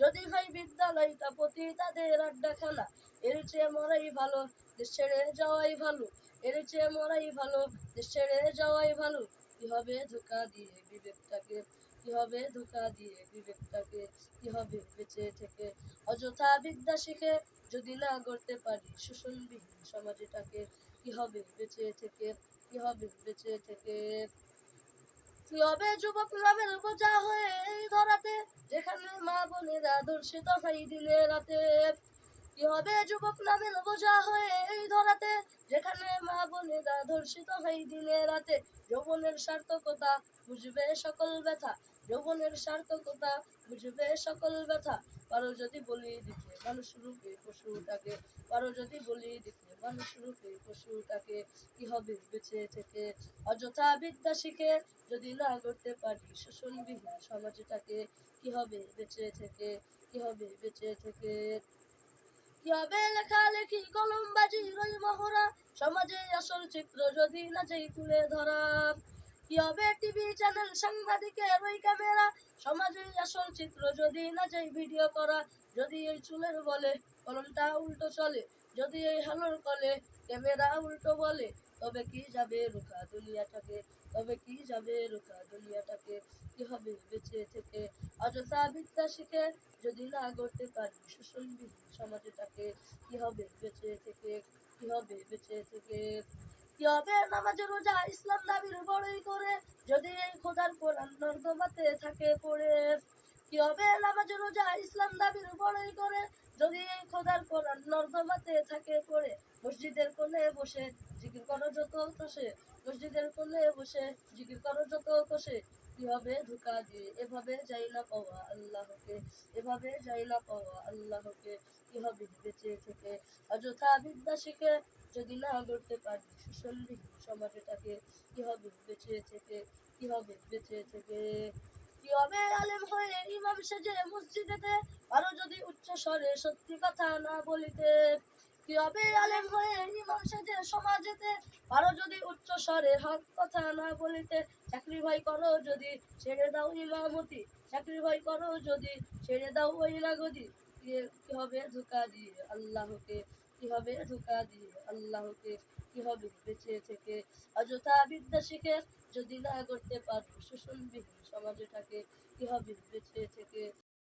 যদি হয় বিদ্যালয়, তা প্রতি তাদের আড্ডা খেলা। এর চেয়ে মরাই ভালো, দেশ ছেড়ে যাওয়াই ভালো। এর চেয়ে মরাই ভালো, দেশ ছেড়ে যাওয়াই ভালো। কি হবে ধোকা দিয়ে বিবেকটাকে? কি হবে ধোকা দিয়ে বিবেকটাকে? কি হবে বেঁচে থেকে? অযথা বিদ্যা শিখে যদি না গড়তে পারি শোষণবিহীন সমাজটাকে, কি হবে বেঁচে থেকে? কি হবে বেঁচে থেকে? কি যুবক নামের বোঝা হয়ে এই ধরাতে? যেখানে মা বোনেরা ধর্ষিত ভাই দিনে রাতে। কি হবে যুবক বোঝা হয়ে এই ধরাতে? যেখানে মা ধর্ষিত হয় দিনে রাতে, যৌবনের সার্থকতা বুঝবে সকল ব্যথা। যৌবনের সার্থকতা বুঝবে সকল ব্যথা। পারো যদি বলি দিতে মানুষ রূপে পশুটাকে, পারো যদি বলি দিতে মানুষ রূপে পশুটাকে, কি হবে বেঁচে থেকে? অযথা বিদ্যা শিখে যদি না করতে পারি শোষণবিহীন সমাজটাকে, কি হবে বেঁচে থেকে? কি হবে বেঁচে থেকে? কি হবে লেখালেখি কলমবাজি রই মহড়া? সমাজে আসল চিত্র যদি না যাই তুলে ধরা। কি হবে টিভি চ্যানেল সাংবাদিকের ওই ক্যামেরা। সমাজে আসল চিত্র যদি না যাই ভিডিও করা। যদি এই চুলের বলে কলমটা উল্টো চলে। যদি এই হালোর কলে ক্যামেরা উল্টো বলে। তবে কি যাবে রোখা দুনিয়াটাকে তবে কি যাবে রোখা দুনিয়াটাকে কি হবে বেঁচে থেকে? অযথা বিদ্যা শিখে যদি না গড়তে পারি শোষণবিহীন সমাজটাকে কি হবে বেঁচে থেকে? কি হবে বেঁচে থেকে? কি হবে? নামাজ রোজা, ইসলাম দাবির বড়ই করে যদি এই খোদার কোরআন নর্দমাতে থাকে পড়ে। কি হবে? নামাজ রোজা, ইসলাম দাবির বড়ই করে যদি এই খোদার কোরআন নর্দমাতে থাকে পড়ে। মসজিদের কোলে বসে জিকির করো যত কষে। মসজিদের কোলে বসে জিকির করো যত কষে। কি হবে ধোকা দিয়ে, এভাবে যাই না পাওয়া আল্লাহকে, এভাবে যাই না পাওয়া আল্লাহকে কি হবে বেঁচে থেকে? অযথা বিদ্যা শিখে যদি না গড়তে পারি শোষণবিহীন সমাজটাকে কি হবে বেঁচে থেকে? কি হবে বেঁচে থেকে? কি হবে আলেম হয়ে ইমাম সেজে মসজিদেতে আরও যদি উচ্চ স্বরে সত্যি কথা না বলিতে? কি হবে আলেম হয়ে ইমাম সেজে সমাজেতে আরও যদি উচ্চ স্বরে হক কথা না বলিতে, চাকরি ভাই করো যদি ছেড়ে দাও ইমামতি। চাকরি ভাই করো যদি ছেড়ে দাও ওই লাগদি কি হবে ধোকা দিয়ে আল্লাহকে? কি হবে ধোকা দিয়ে আল্লাহকে? কি হবে বেঁচে থেকে? অযথা বিদ্যা শিখে যদি না করতে পারো শোষণবিহীন সমাজটাকে কি হবে বেঁচে থেকে?